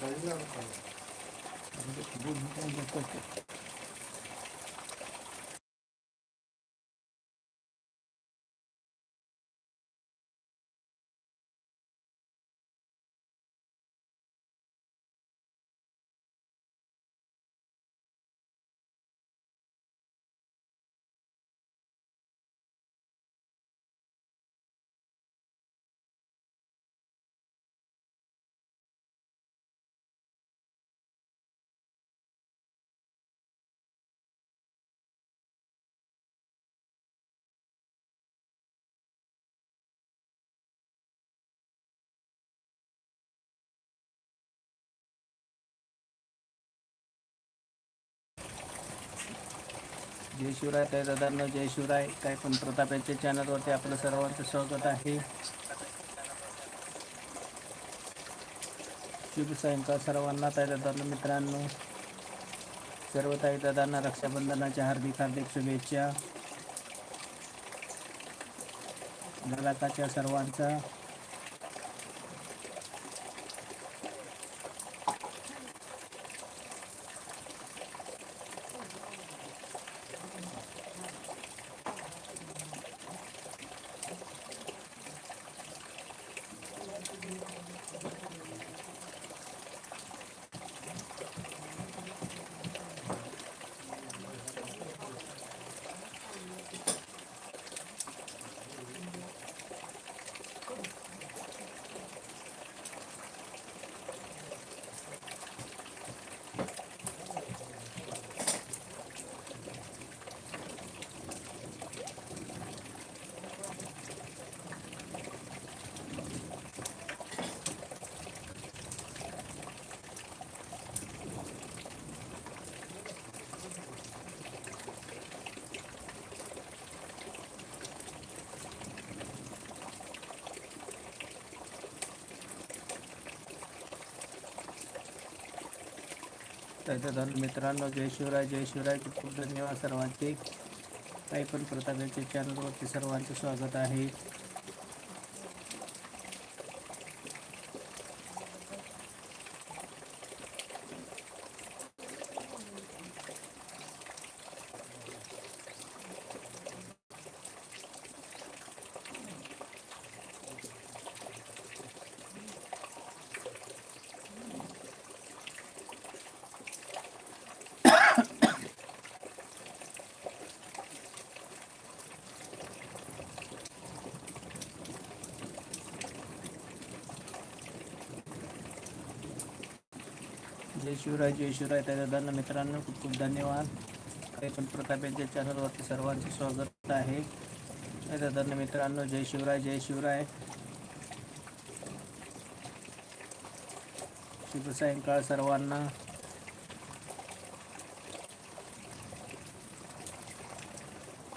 Да, да, Дальняк. जय शिवराय ताई दादांनो जय शिवराय काय पण प्रताप यांच्या चॅनलवरती आपलं सर्वांचं स्वागत आहे. शुभ सायंकाळ सर्वांना ताई दादांना मित्रांनो. सर्व ताई दादांना रक्षाबंधनाच्या हार्दिक हार्दिक शुभेच्छा. घराकाच्या सर्वांचा. तर मित्रांनो जय शिवराय जय शिवराय. खूप खूप धन्यवाद सर्वांचे. काही पण प्रताप यांच्या चॅनलवरती सर्वांचे स्वागत आहे. जय शिवराय जय शिवराय. त्या मित्रांनो खूप खूप धन्यवाद. काही पण प्रताप यांच्या चॅनलवरती सर्वांचे स्वागत आहे. त्या दादांना मित्रांनो जय शिवराय जय शिवराय. शुभ सायंकाळ सर्वांना.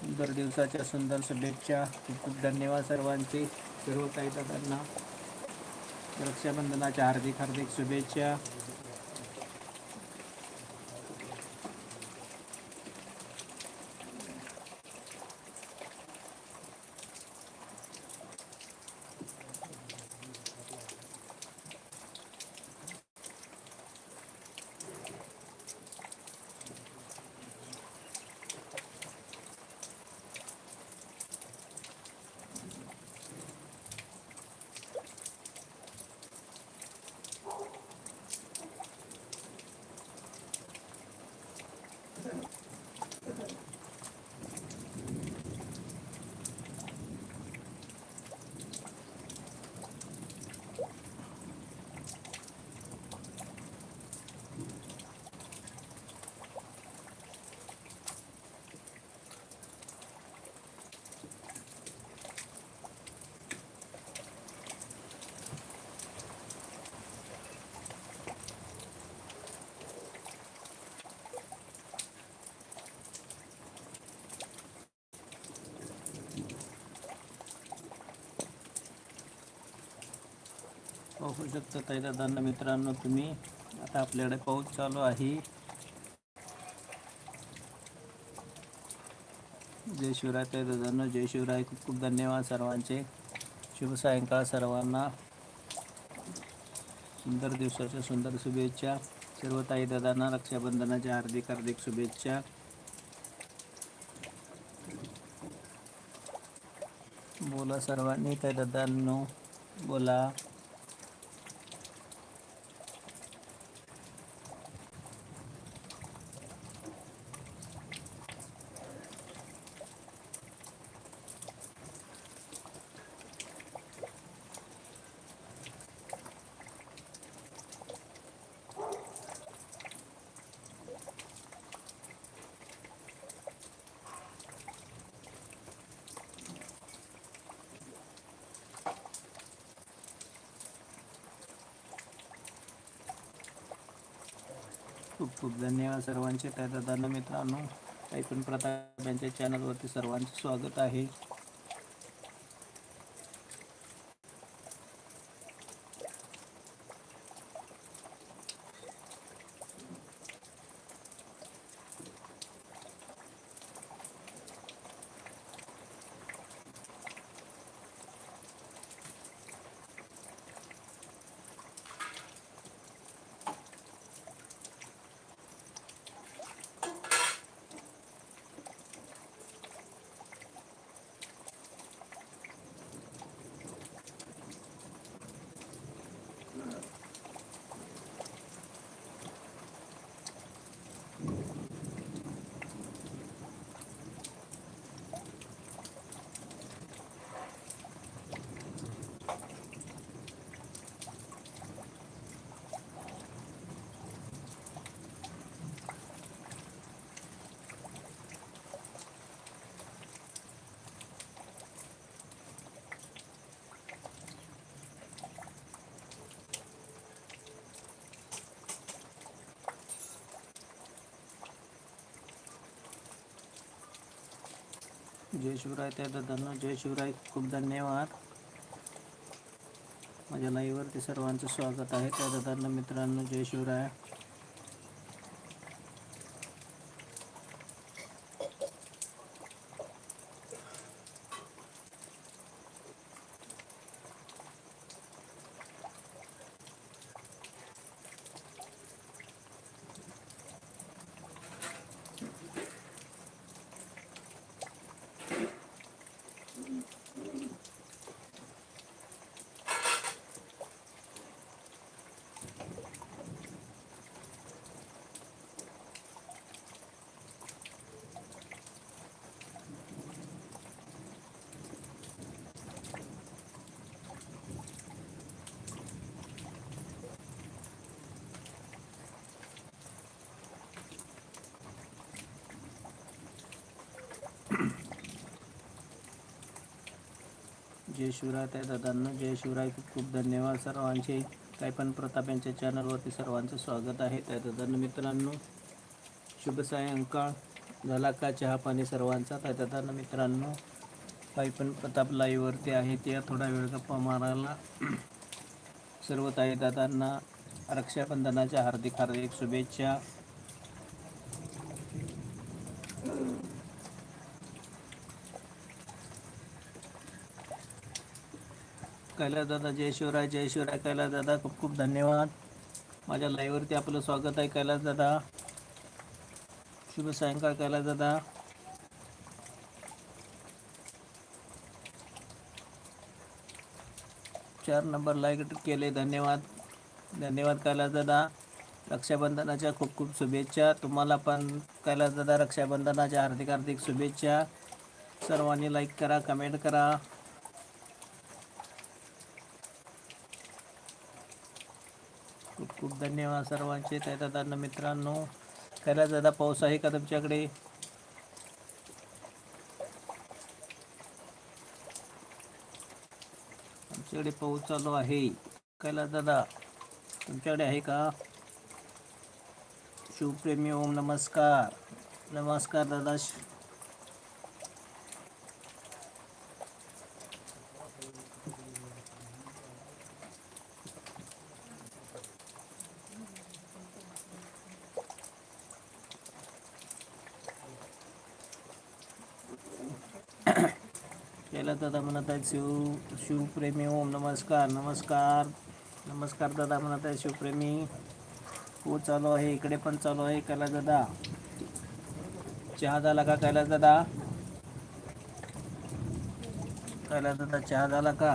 सुंदर दिवसाच्या सुंदर शुभेच्छा. खूप खूप धन्यवाद सर्वांचे. सर्व काही दादांना. रक्षाबंधनाच्या हार्दिक हार्दिक शुभेच्छा. बघू शकता. ताई दादांना मित्रांनो तुम्ही आता आपल्याकडे पाऊस चालू आहे. जय शिवराय ताई दादांनो जय शिवराय. खूप खूप धन्यवाद सर्वांचे. शुभ सायंकाळ सर्वांना. सुंदर दिवसाच्या सुंदर शुभेच्छा. सर्व ताई दादांना रक्षाबंधनाच्या हार्दिक हार्दिक शुभेच्छा. बोला सर्वांनी ताई दादांनो बोला. खूप खूप धन्यवाद सर्वांचे. त्या दादांना मित्रांनो ऐकून पण प्रताप यांच्या चॅनलवरती सर्वांचे स्वागत आहे. जय शिवराय त्या दादांना. जय शिवराय खूप धन्यवाद. माझ्या लाईव्हवरती सर्वांचं स्वागत आहे. त्या दादांना मित्रांनो जय शिवराय जय शिवराय त्या दादांना जय शिवराय. खूप खूप धन्यवाद सर्वांचे. काही पण प्रताप यांच्या चॅनलवरती सर्वांचं स्वागत आहे. त्या दादांना मित्रांनो शुभ सायंकाळ. झाला का चहा पाणी सर्वांचा? त्या दादांना मित्रांनो काही पण प्रताप लाईव्हवरती आहे. त्या थोडा वेळ गप्पा मारायला. सर्व ताई दादांना रक्षाबंधनाच्या हार्दिक हार्दिक शुभेच्छा. कैलास दादा जय शिवराय जय शिवराय कैलास दादा खूप खूप धन्यवाद. माझ्या लाईव्हवरती आपलं स्वागत आहे कैलास दादा. शुभ सायंकाळ कैलास दादा. चार नंबर लाईक केले धन्यवाद. धन्यवाद कैलास दादा. रक्षाबंधनाच्या खूप खूप शुभेच्छा. तुम्हाला पण कैलास दादा रक्षाबंधनाच्या हार्दिक हार्दिक शुभेच्छा. सर्वांनी लाईक करा कमेंट करा. खूप खूप धन्यवाद सर्वांचे. त्या दादांना मित्रांनो कैलास दादा पाऊस आहे का तुमच्याकडे? आमच्याकडे पाऊस चालू आहे. कैलास दादा तुमच्याकडे आहे का? शिवप्रेमी ओम नमस्कार. नमस्कार दादा. पहिला दादा म्हणत आहेत शिव शिवप्रेमी ओम नमस्कार नमस्कार. नमस्कार दादा म्हणत आहे शिवप्रेमी हो चालू आहे इकडे पण चालू आहे कैलास दादा. चहा झाला का कैलास दादा? कैलास दादा चहा झाला का?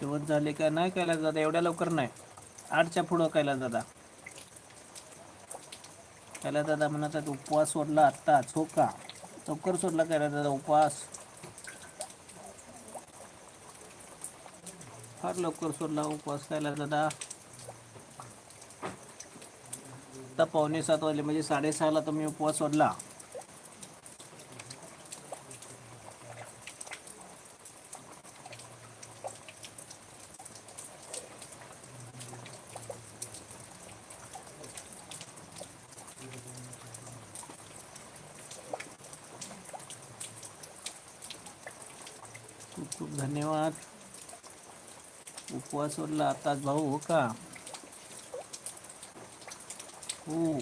जेवण झाले का नाही कैलास दादा एवढ्या लवकर नाही. आठच्या पुढं कैलास दादा कैलास दादा म्हणत उपवास सोडला आत्ताच हो का? लवकर सोडला कैलास दादा उपवास. फार लवकर सोडला उपवास कैलास दादा आता पावणे सात वाजले म्हणजे साडेसहाला तुम्ही उपवास सोडला खूप खूप धन्यवाद उपवास सोडला. आताच भाऊ हो का? हो.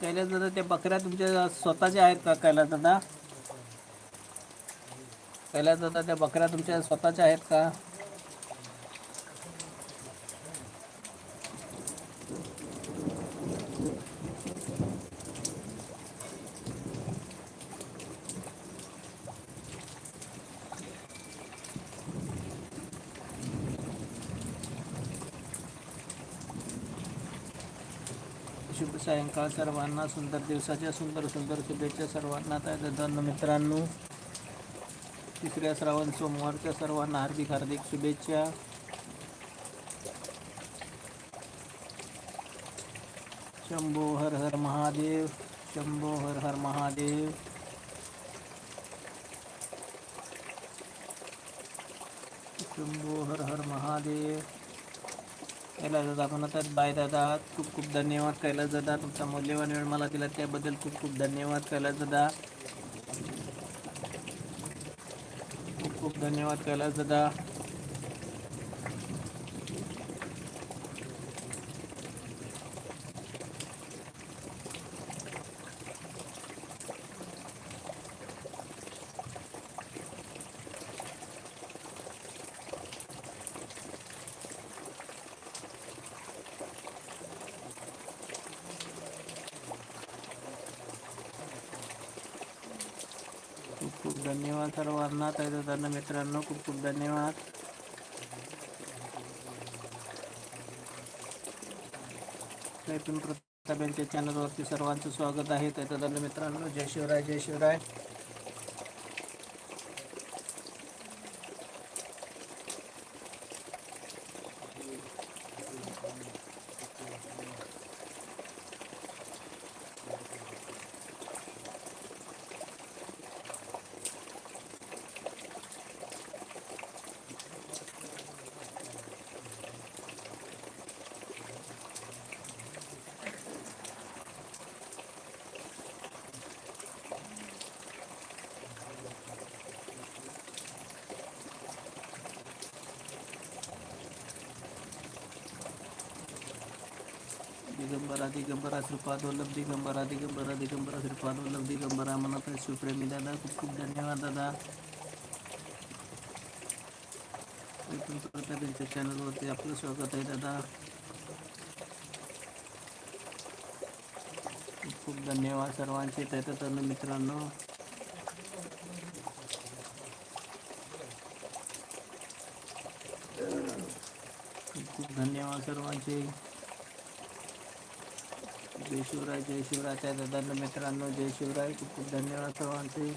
कैलास दादा त्या बकऱ्या तुमच्या स्वतःच्या आहेत का? कैलास दादा कैलास दादा त्या बकऱ्या तुमच्या स्वतःच्या आहेत का शुभ सायंकाळ सर्वांना सुंदर दिवसाच्या सुंदर सुंदर शुभेच्छा सर्वांना. त्या मित्रांनो तिसऱ्या श्रावण सोमवारच्या सर्वांना हार्दिक हार्दिक शुभेच्छा. शंभो हर हर महादेव शंभो हर हर महादेव. शंभो हर हर महादेव. कैलास दादा म्हणत बाय दादा खूप खूप धन्यवाद कैलास जदा तुमचा मौल्यवान वेळ मला दिला. त्याबद्दल खूप खूप धन्यवाद कैलास जदा खूप खूप धन्यवाद कैलास दादा खूप धन्यवाद सर्वांना दादा मित्रांनो खूप खूप धन्यवाद. प्रताप यांच्या चॅनलवरती सर्वांचं स्वागत आहे. दादा मित्रांनो जय शिवराय जय शिवराय. दिगंबरा दिगंबरा श्रीपादवल्लभ दिगंबरा दिगंबरा दिगंबरा श्रीपादवल्लभ दिगंबरा मनात आहे शिवप्रेमी दादा खूप खूप धन्यवाद दादा. त्यांच्या चॅनलवरती आपलं स्वागत आहे दादा. खूप खूप धन्यवाद सर्वांचे त्याच्या मित्रांनो. खूप खूप धन्यवाद सर्वांचे. जय शिवराय जय शिवराय. त्या दादा मित्रांनो जय शिवराय. खूप खूप धन्यवाद सर्वांचे.